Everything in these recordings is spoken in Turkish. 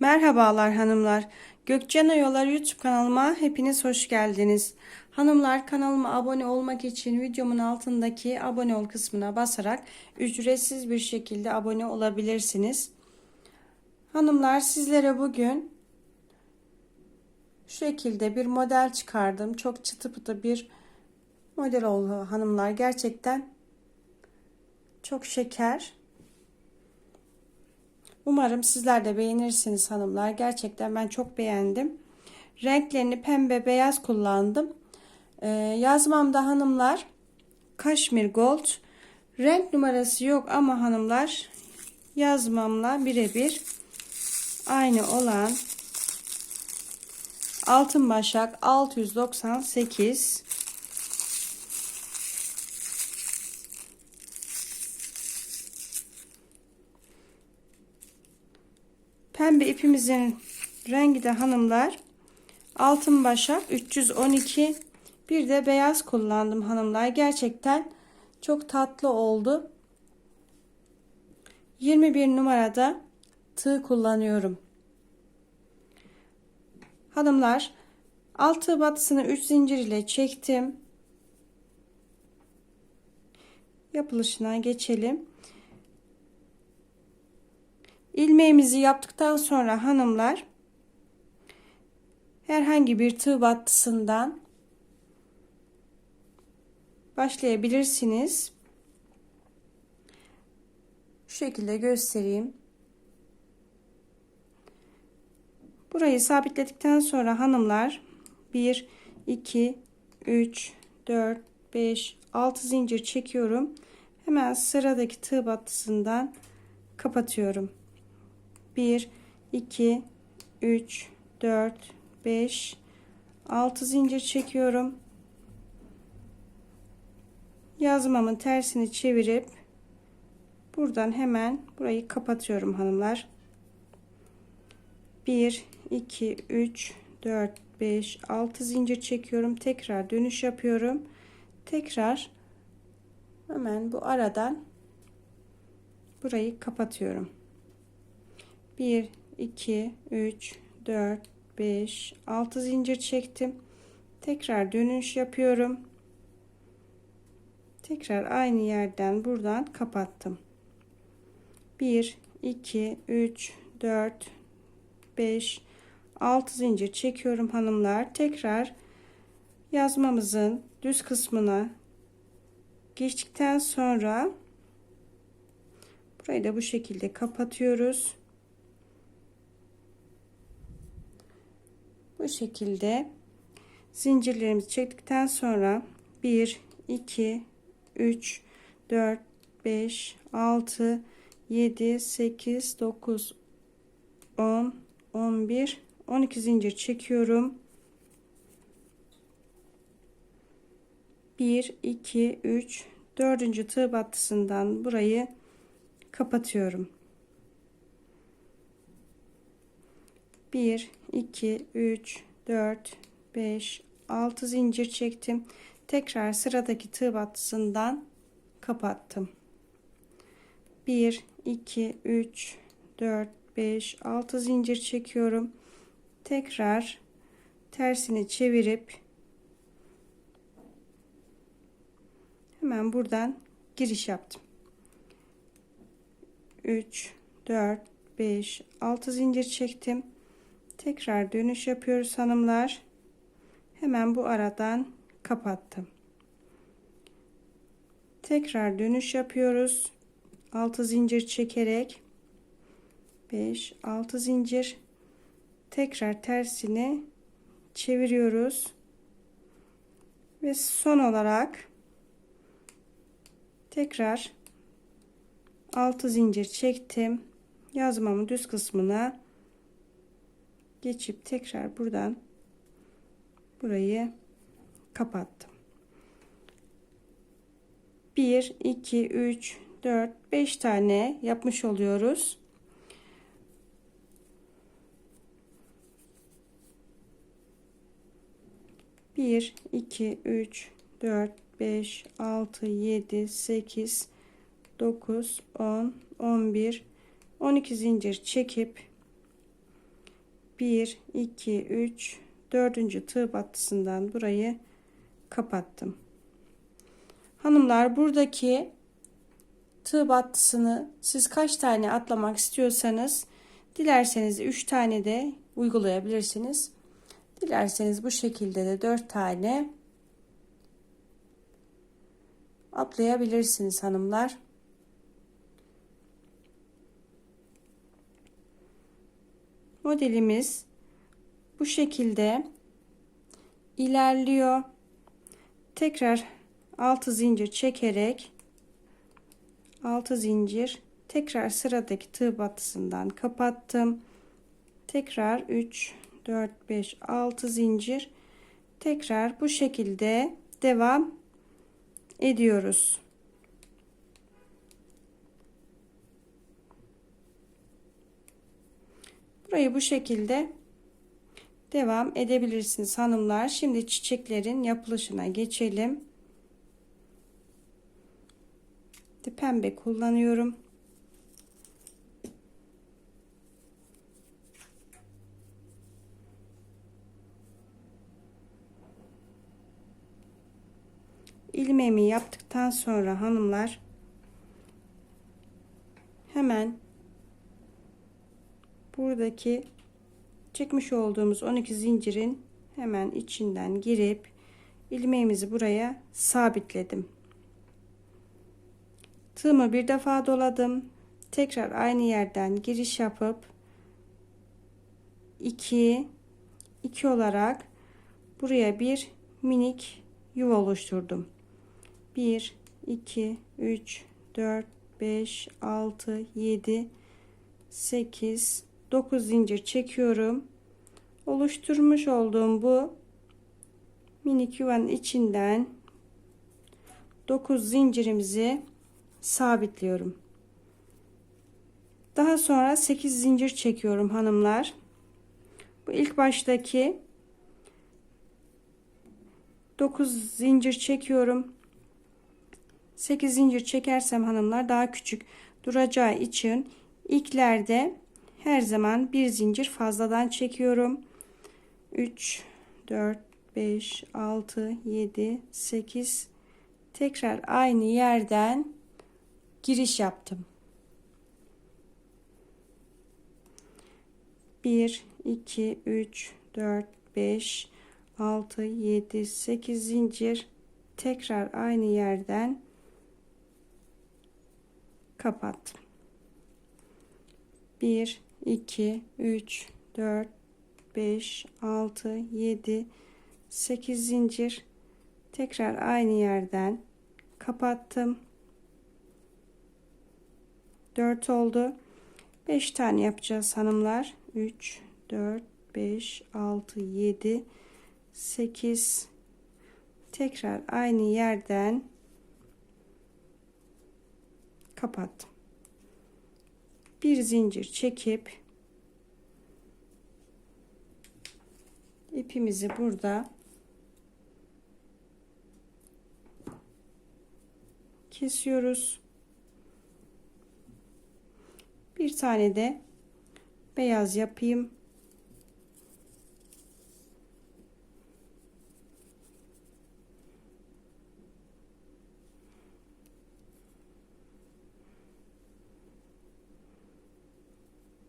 Merhabalar hanımlar. Gökçen Oyalar YouTube kanalıma hepiniz hoş geldiniz. Hanımlar kanalıma abone olmak için videomun altındaki abone ol kısmına basarak ücretsiz bir şekilde abone olabilirsiniz. Hanımlar sizlere bugün şu şekilde bir model çıkardım. Çok çıtı pıtı bir model oldu hanımlar. Gerçekten çok şeker. Umarım sizler de beğenirsiniz hanımlar. Gerçekten ben çok beğendim. Renklerini pembe beyaz kullandım. Ee, yazmamda hanımlar kaşmir gold. Renk numarası yok ama hanımlar yazmamla birebir aynı olan altın başak 698 Pembe ipimizin rengi de hanımlar altın başak 312 bir de beyaz kullandım hanımlar. Gerçekten çok tatlı oldu. 21 numarada tığ kullanıyorum. Hanımlar altı batısını 3 zincir ile çektim. Yapılışına geçelim. İlmeğimizi yaptıktan sonra hanımlar herhangi bir tığ battısından başlayabilirsiniz. Şu şekilde göstereyim. Burayı sabitledikten sonra hanımlar 1 2 3 4 5 6 zincir çekiyorum. Hemen sıradaki tığ battısından kapatıyorum. 1 2 3 4 5 6 zincir çekiyorum. Yazmamın tersini çevirip buradan hemen burayı kapatıyorum hanımlar. 1 2 3 4 5 6 zincir çekiyorum. Tekrar dönüş yapıyorum. Tekrar hemen bu aradan burayı kapatıyorum. 1 2 3 4 5 6 zincir çektim. Tekrar dönüş yapıyorum. Tekrar aynı yerden buradan kapattım. 1 2 3 4 5 6 zincir çekiyorum hanımlar. Tekrar yazmamızın düz kısmına geçtikten sonra burayı da bu şekilde kapatıyoruz bu şekilde zincirlerimizi çektikten sonra 1 2 3 4 5 6 7 8 9 10 11 12 zincir çekiyorum. 1 2 3 dördüncü tığ battısından burayı kapatıyorum. 1 2 3 4 5 6 zincir çektim. Tekrar sıradaki tığ battısından kapattım. 1 2 3 4 5 6 zincir çekiyorum. Tekrar tersini çevirip hemen buradan giriş yaptım. 3 4 5 6 zincir çektim tekrar dönüş yapıyoruz hanımlar. Hemen bu aradan kapattım. Tekrar dönüş yapıyoruz. 6 zincir çekerek. 5 6 zincir. Tekrar tersini çeviriyoruz. Ve son olarak tekrar 6 zincir çektim. Yazmamın düz kısmına geçip tekrar buradan burayı kapattım. 1 2 3 4 5 tane yapmış oluyoruz. Bir, iki, üç, dört, beş, altı, yedi, sekiz, dokuz, on, on bir, on iki zincir çekip 1 2 3 dördüncü tığ battısından burayı kapattım. Hanımlar buradaki tığ battısını siz kaç tane atlamak istiyorsanız dilerseniz 3 tane de uygulayabilirsiniz. Dilerseniz bu şekilde de 4 tane atlayabilirsiniz hanımlar. Modelimiz bu şekilde ilerliyor. Tekrar 6 zincir çekerek 6 zincir tekrar sıradaki tığ batısından kapattım. Tekrar 3 4 5 6 zincir tekrar bu şekilde devam ediyoruz. Burayı bu şekilde devam edebilirsiniz hanımlar. Şimdi çiçeklerin yapılışına geçelim. Pembe kullanıyorum. ilmeğimi yaptıktan sonra hanımlar hemen buradaki çekmiş olduğumuz 12 zincirin hemen içinden girip ilmeğimizi buraya sabitledim. Tığımı bir defa doladım. Tekrar aynı yerden giriş yapıp 2 2 olarak buraya bir minik yuva oluşturdum. 1 2 3 4 5 6 7 8 9 zincir çekiyorum. Oluşturmuş olduğum bu minik yuvanın içinden 9 zincirimizi sabitliyorum. Daha sonra 8 zincir çekiyorum hanımlar. Bu ilk baştaki 9 zincir çekiyorum. 8 zincir çekersem hanımlar daha küçük duracağı için ilklerde her zaman bir zincir fazladan çekiyorum. 3 4 5 6 7 8 tekrar aynı yerden giriş yaptım. 1 2 3 4 5 6 7 8 zincir tekrar aynı yerden kapattım. 1 2 3 4 5 6 7 8 zincir tekrar aynı yerden kapattım. 4 oldu. 5 tane yapacağız hanımlar. 3 4 5 6 7 8 tekrar aynı yerden kapattım. Bir zincir çekip ipimizi burada kesiyoruz. Bir tane de beyaz yapayım.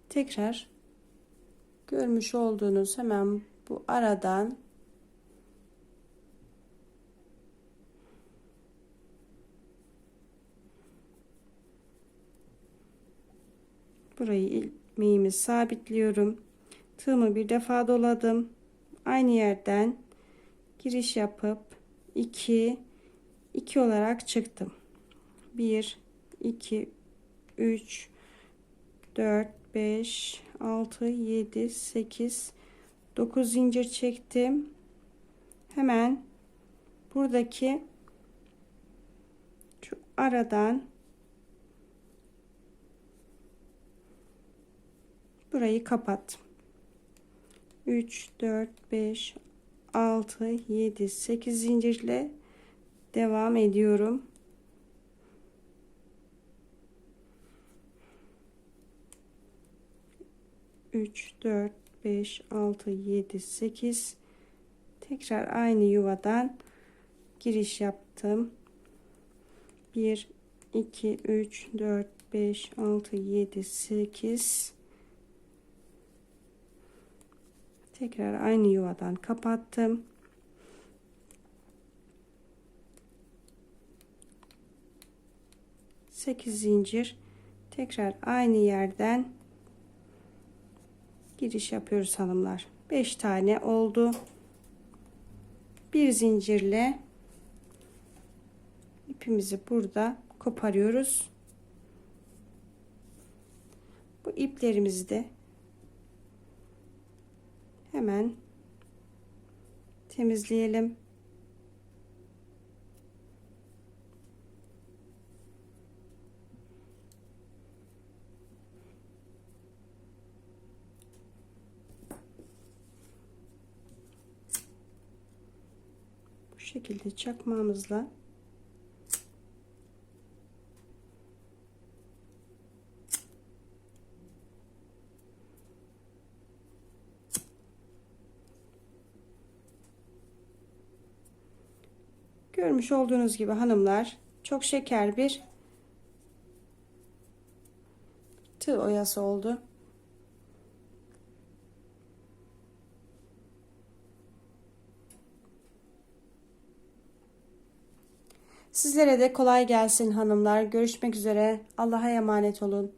Tekrar görmüş olduğunuz hemen bu aradan burayı ilmeğimi sabitliyorum. Tığımı bir defa doladım. Aynı yerden giriş yapıp 2 2 olarak çıktım. 1 2 3 4 5 6 7 8 9 zincir çektim. Hemen buradaki şu aradan burayı kapat 3 4 5 6 7 8 zincirle devam ediyorum 3 4 5 6 7 8 tekrar aynı yuvadan giriş yaptım. 1 2 3 4 5 6 7 8 tekrar aynı yuvadan kapattım. Sekiz zincir. Tekrar aynı yerden giriş yapıyoruz hanımlar. 5 tane oldu. Bir zincirle ipimizi burada koparıyoruz. Bu iplerimizi de hemen temizleyelim bu şekilde çakmağımızla Görmüş olduğunuz gibi hanımlar çok şeker bir tığ oyası oldu. Sizlere de kolay gelsin hanımlar. Görüşmek üzere. Allah'a emanet olun.